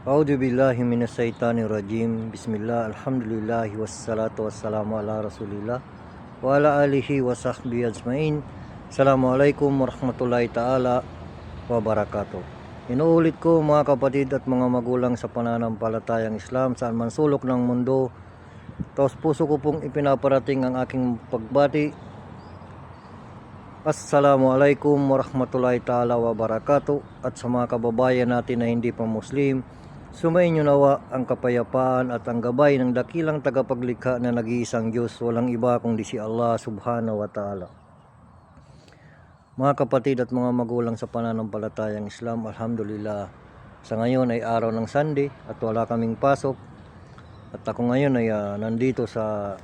A'udhu billahi minasyaitanir rajim. Bismillah, alhamdulillah, wassalatu wassalamu ala rasulillah wa ala alihi wa sahbihi ajmain. Assalamualaikum warahmatullahi ta'ala wabarakatuh. Inuulit ko mga kapatid at mga magulang sa pananampalatayang Islam saan man sulok ng mundo. Taos puso ko pong ipinaparating ang aking pagbati Assalamualaikum warahmatullahi ta'ala wabarakatuh at sa mga kababayan natin na hindi pa Muslim, sumainyo nawa ang kapayapaan at ang gabay ng dakilang tagapaglikha na nag-iisang Diyos, walang iba kundi si Allah subhanahu wa ta'ala. Mga kapatid at mga magulang sa pananampalatayang Islam, Alhamdulillah, sa ngayon ay araw ng Sunday at wala kaming pasok. At ako ngayon ay ah, nandito sa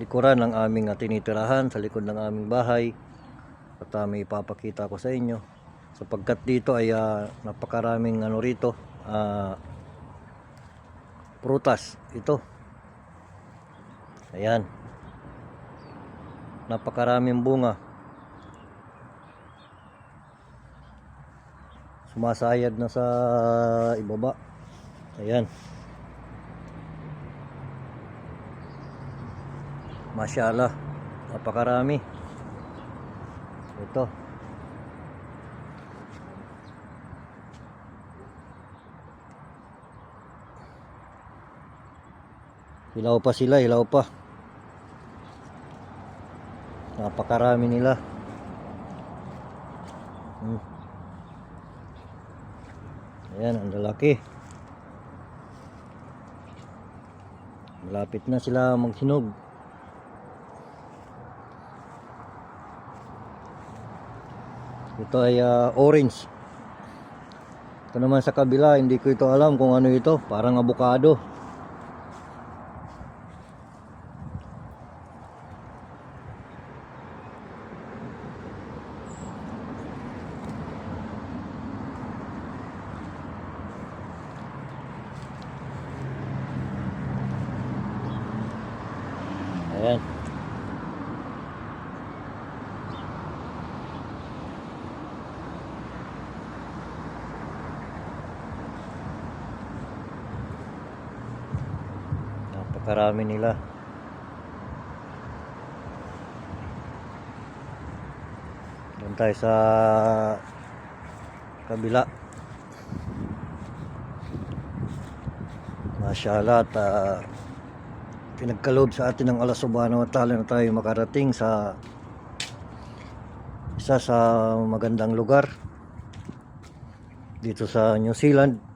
likuran ng aming ah, tinitirahan, sa likod ng aming bahay. At uh, may ipapakita ko sa inyo sapagkat dito ay ah, napakaraming ano rito ah, prutas. Ito. Ayan. Napakaraming bunga. Sumasayad na sa ibaba. Ayan. Mashallah, napakarami. Ito. Hilaw pa sila, hilaw pa. Napakarami nila. Hmm. Ayan, ang lalaki. Malapit na sila maghinog. Ito ay ah, orange. Ito naman sa kabila, hindi ko ito alam kung ano ito. Parang avocado. Ayan. Napakarami nila. Doon tayo sa kabila. Mashallah at ah, pinagkaloob sa atin ng Allah subhanahu wa ta'ala na tayo makarating sa isa sa magandang lugar dito sa New Zealand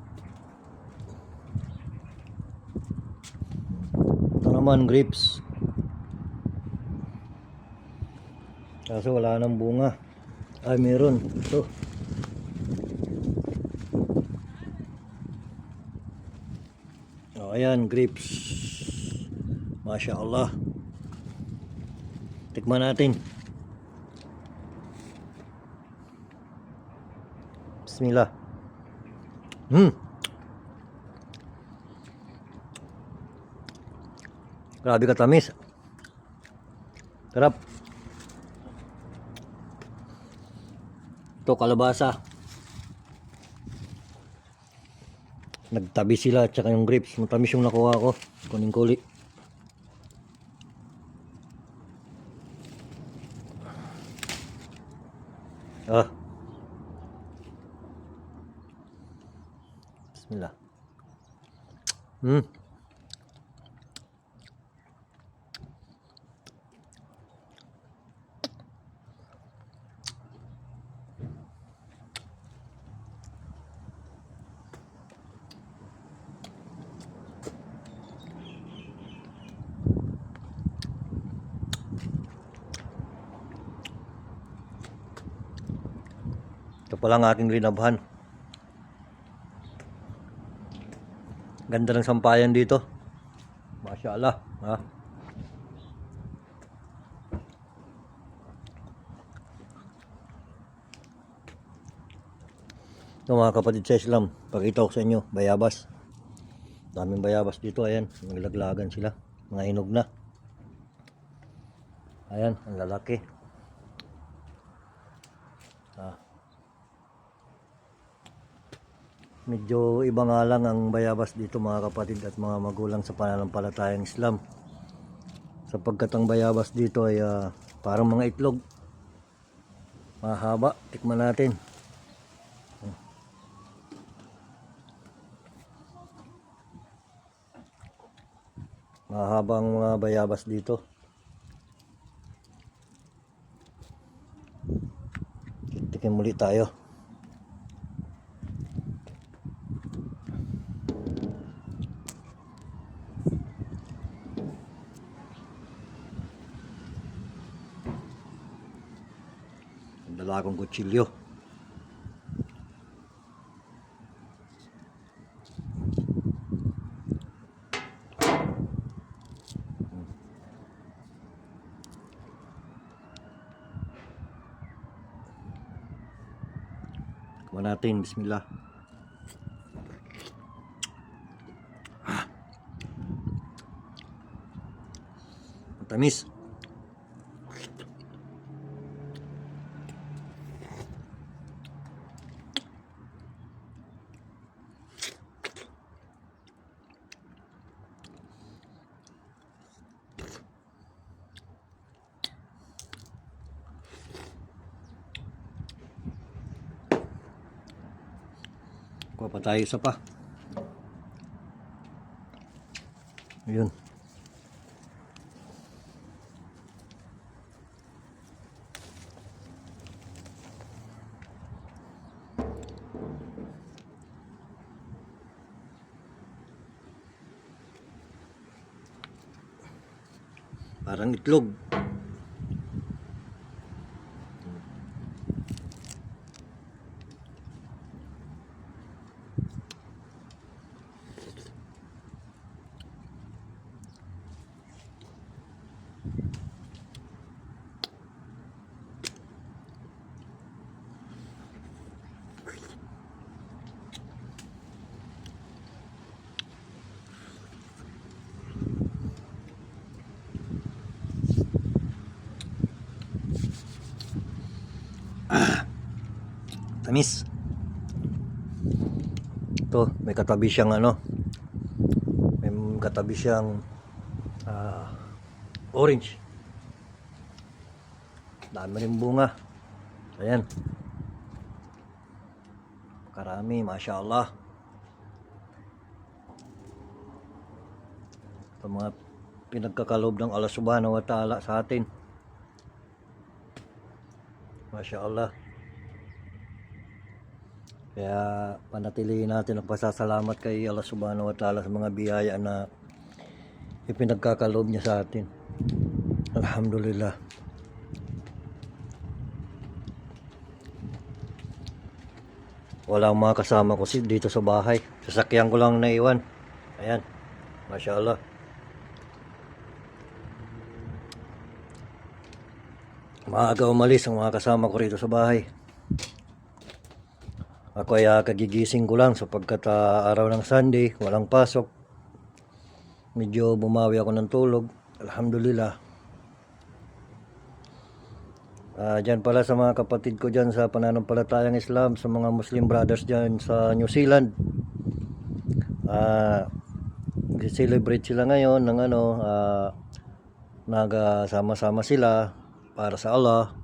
naman grapes kaso wala nang bunga. Ay meron. Ito. Oh, ayan grapes Masya Allah tikman natin. Bismillah. Hmm Grabe katamis. Sarap. Ito kalabasa. Nagtabi sila at saka yung grapes. Matamis yung nakuha ko. Kuning kuli. Ah. Bismillah. Hmm. Pala ang aking linabhan. Ganda ng sampayan dito. Masya Allah. Ha? Ito mga kapatid sa Islam, pakita ko sa inyo, bayabas. Daming bayabas dito, ayan, naglaglagan sila, mga hinog na. Ayan, ang lalaki. Medyo iba nga lang ang bayabas dito mga kapatid at mga magulang sa pananampalatayang Islam. Sapagkat ang bayabas dito ay ah, parang mga itlog. Mahaba. Tikman natin. Mahaba ang mga bayabas dito. Tikim muli tayo. Kong kutsilyo. Kuha natin, bismillah. Ah. Pa isa pa. Ayun. Parang itlog. Tamis. Ito, may katabi siyang ano. May katabi siyang ah, orange. Dami rin bunga. Ayan. Karami, Masya Allah. Ito mga pinagkakalob ng Allah Subhanahu wa Ta'ala sa atin. Masya Allah. Kaya panatilihin natin ang pasasalamat kay Allah Subhanahu wa Ta'ala sa mga biyaya na ipinagkakalob niya sa atin. Alhamdulillah. Wala ang mga kasama ko dito sa bahay. Sasakyan ko lang naiwan. Ayan. Masya Allah. Maaga umalis ang mga kasama ko rito sa bahay. Ako ay ah, kagigising ko lang sapagkat ah, araw ng Sunday, walang pasok. Medyo bumawi ako ng tulog. Alhamdulillah. Ah, dyan pala sa mga kapatid ko dyan sa pananampalatayang Islam, sa mga Muslim brothers dyan sa New Zealand. Ah, celebrate sila ngayon ng ano, ah, nagasama-sama sila para sa Allah.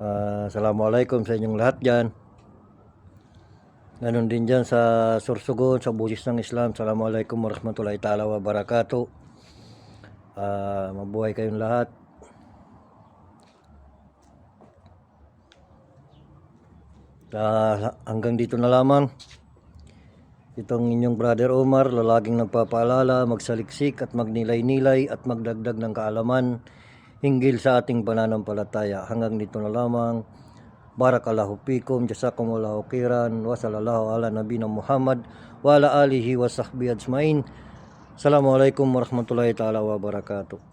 Ah, Assalamualaikum sa inyong lahat dyan. Ganon din dyan sa Sursugon, sa Busis ng Islam. Assalamualaikum warahmatullahi ta'ala wabarakatuh. Ah, mabuhay kayong lahat. Ah, hanggang dito na lamang. Itong inyong brother Omar, lalaging nagpapaalala, magsaliksik at magnilay-nilay at magdagdag ng kaalaman hinggil sa ating pananampalataya. Hanggang dito na lamang. Barakallahu fikum, jazakumullahu khairan, wa sallallahu ala nabina Muhammad wa ala alihi wa sahbihi ajmain. Assalamualaikum warahmatullahi taala wabarakatuh.